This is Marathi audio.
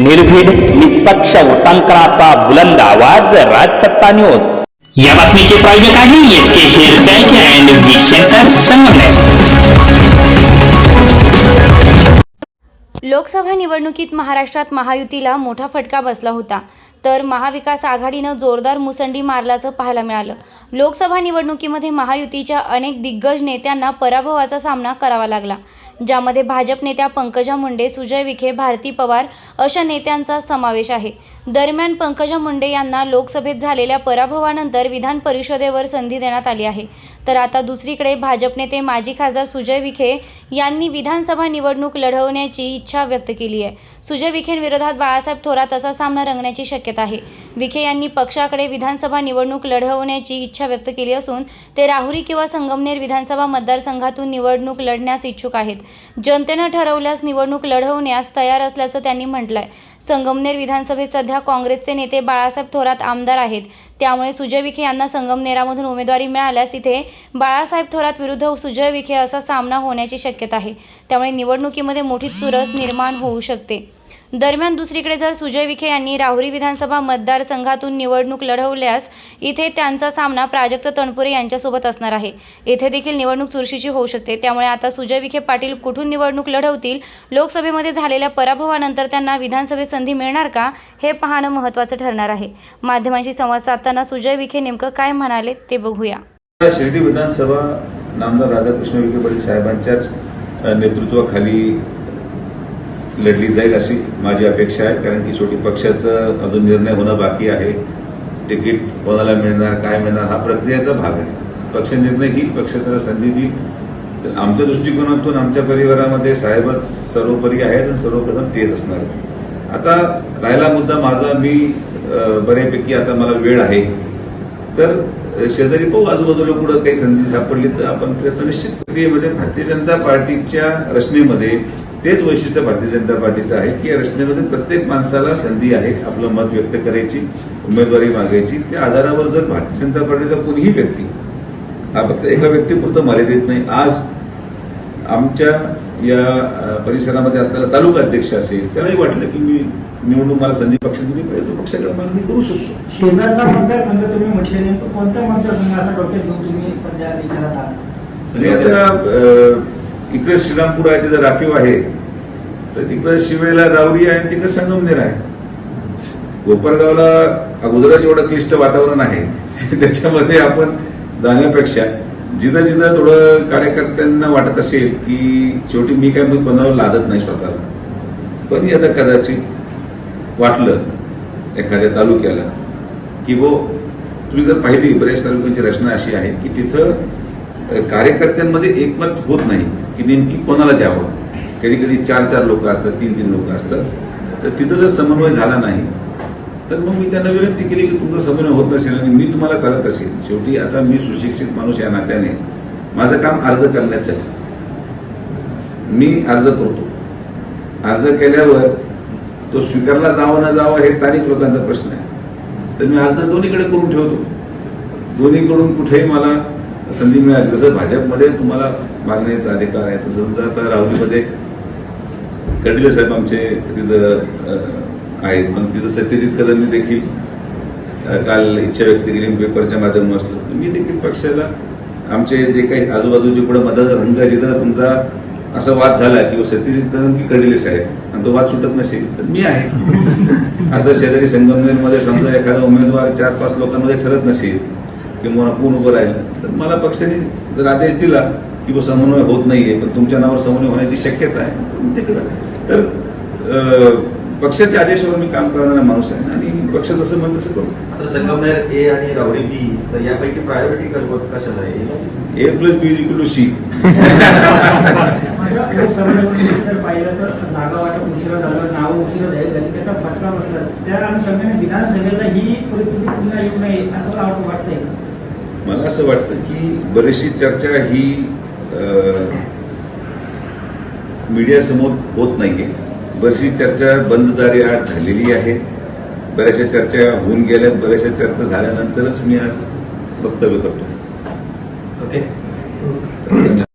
निर्भीड निष्पक्ष उटंकनाचा बुलंद आवाज राजसत्ता न्यूज या बातमीचे प्रायोजक आहे S K hair patch and wig centre Sangamner. Lok Sabha निवडणुकीत महाराष्ट्रात महायुतीला मोठा फटका बसला होता. तर महाविकास आघाडीनं जोरदार मुसंडी मारल्याचं पाहायला मिळालं. लोकसभा निवडणुकीमध्ये महायुतीच्या अनेक दिग्गज नेत्यांना पराभवाचा सामना करावा लागला. ज्यामध्ये भाजप नेत्या पंकजा मुंडे सुजय विखे भारती पवार अशा नेत्यांचा समावेश आहे. दरम्यान पंकजा मुंडे यांना लोकसभेत झालेल्या पराभवानंतर विधान परिषदेवर संधी देण्यात आली आहे. तर आता दुसरीकडे भाजप नेते माजी खासदार सुजय विखे यांनी विधानसभा निवडणूक लढवण्याची इच्छा व्यक्त केली आहे. सुजय विखेंविरोधात बाळासाहेब थोरात असा सामना रंगण्याची शक्यता आहे. विखे यांनी पक्षाकडे विधानसभा निवडणूक लढवण्याची इच्छा व्यक्त केली असून ते राहुरी किंवा संगमनेर विधानसभा मतदारसंघातून निवडणूक लढण्यास इच्छुक आहेत. जनतेनं ठरवल्यास निवडणूक लढवण्यास तयार असल्याचं त्यांनी म्हटलंय. संगमनेर विधानसभेत सध्या काँग्रेसचे नेते बाळासाहेब थोरात आमदार आहेत. त्यामुळे सुजय विखे यांना संगमनेरामधून उमेदवारी मिळाल्यास तिथे बाळासाहेब थोरात विरुद्ध सुजय विखे असा सामना होण्याची शक्यता आहे. त्यामुळे निवडणुकीमध्ये मोठी चुरस निर्माण होऊ शकते. दरम्यान दुसरीकडे जर सुजय विखे यांनी राहुरी विधानसभा मतदारसंघातून निवडणूक लढवल्यास इथे त्यांचा सामना प्राजक्त तणपुरे यांच्यासोबत असणार आहे. येथे देखील निवडणूक चुरशीची होऊ शकते. त्यामुळे आता सुजय विखे पाटील कुठून निवडणूक लढवतील? लोकसभेमध्ये झालेल्या पराभवानंतर त्यांना विधानसभेत संधी मिळणार का? हे पाहणं महत्त्वाचं ठरणार आहे. माध्यमांशी संवाद साधताना सुजय विखे नेमकं काय म्हणाले ते बघूया. शिर्डी विधानसभा नामदार राधाकृष्ण विखे पाटील साहेबांच्याच नेतृत्वाखाली लढली जाईल अशी माझी अपेक्षा आहे कारण की शेवटी पक्षाचं अजून निर्णय होणं बाकी आहे. तिकीट कोणाला मिळणार काय मिळणार हा प्रक्रियेचा भाग आहे. पक्ष निर्णय घेईल पक्ष त्याला संधी देईल. तर आमच्या दृष्टिकोनातून आमच्या परिवारामध्ये साहेबच सर्वोपरी आहेत आणि सर्वप्रथम तेच असणार आता राहिला मुद्दा माझा मी बऱ्यापैकी आता मला वेळ आहे. तर शेजारी पाहू आजूबाजूला कुठं काही संधी सापडली तर आपण प्रयत्न निश्चित प्रक्रियेमध्ये म्हणजे भारतीय जनता पार्टीच्या रचनेमध्ये तेच वैशिष्ट्य भारतीय जनता पार्टीचं आहे की या रचनेमध्ये प्रत्येक माणसाला संधी आहे आपलं मत व्यक्त करायची उमेदवारी मागायची. त्या आधारावर जर भारतीय जनता पार्टीचा कोणीही व्यक्ती हा फक्त एका व्यक्तीपुरतं मर्यादित नाही. आज आमच्या या परिसरामध्ये असलेला तालुका अध्यक्ष असेल त्यालाही वाटलं की मी निवडून मला संधी पक्ष दिली पाहिजे तो पक्षाकडे मागणी करू शकतो. शेजारचा मतदारसंघ तुम्ही म्हटले नेमकं कोणता मतदारसंघ? असा डोक्यात घेऊन तुम्ही सध्या विचारात आहात? इकडे श्रीरामपूर आहे तिथं राखीव आहे. तर इकडे शिवेला रावरी आहे आणि तिकडे संगमनेर आहे. कोपरगावला अगोदरच एवढं क्लिष्ट वातावरण आहे. त्याच्यामध्ये आपण जाण्यापेक्षा जिथं जिथं थोडं कार्यकर्त्यांना वाटत असेल की शेवटी मी काय मग कोणावर लादत नाही स्वतःला. पण आता कदाचित वाटलं एखाद्या तालुक्याला की वो तुम्ही जर पाहिली बऱ्याच तालुक्यांची रचना अशी आहे की तिथं कार्यकर्त्यांमध्ये एकमत होत नाही की नेमकी कोणाला द्यावं. कधी कधी चार चार लोक असतात तीन तीन लोक असतात. तर तिथं जर समन्वय झाला नाही तर मग मी त्यांना विनंती केली की तुमचा समन्वय होत नसेल आणि मी तुम्हाला चालत असेल. शेवटी आता मी सुशिक्षित माणूस या नात्याने. माझं काम अर्ज करण्याचं आहे. मी अर्ज करतो. अर्ज केल्यावर तो स्वीकारला जावं न जावं हे स्थानिक लोकांचा प्रश्न आहे. तर मी अर्ज दोन्हीकडे करून ठेवतो. दोन्हीकडून कुठेही मला संधी मिळाली. जसं भाजपमध्ये तुम्हाला मागण्याचा अधिकार आहे तसं समजा आता राहुरीमध्ये कर्डिले साहेब आमचे तिथं आहेत. पण तिथं सत्यजित कदमनी देखील काल इच्छा व्यक्त केली. पेपरच्या माध्यमातून असलं. तर मी देखील पक्षाला आमचे जे काही आजूबाजूचे पुढे मतदारसंघ जिथं समजा असा वाद झाला किंवा सत्यजित कदम की कर्डिले साहेब आणि तो वाद सुटत नसेल तर मी आहे. असं शेजारी संगमनेरमध्ये समजा एखादा उमेदवार चार पाच लोकांमध्ये ठरत नसेल किंवा कोण उभं राहिलं? तर मला पक्षाने जर आदेश दिला की बा समन्वय होत नाहीये पण तुमच्या नावावर समन्वय होण्याची शक्यता आहे तिकडं. तर पक्षाच्या आदेशावर मी काम करणारा माणूस आहे आणि पक्ष जसं म्हणत तसं करू. आता संगमनेर ए आणि रावडी बी तर यापैकी प्रायोरिटी कशाला आहे? A plus B equal to C जर पाहिलं तर जागा वाटप उशिरा झालं नावं उशिरा जाहीर झाली त्याचा फटका बसला त्या अनुषंगाने विधानसभेला ही परिस्थिती पुन्हा येऊ नये असं मला वाटतंय मला असं वाटतं की बरीचशी चर्चा ही मीडियासमोर होत नाहीये. बरीचशी चर्चा बंद दारी आड झालेली आहे. बऱ्याचशा चर्चा होऊन गेल्या बऱ्याचशा चर्चा झाल्यानंतरच मी आज वक्तव्य करतो. ओके.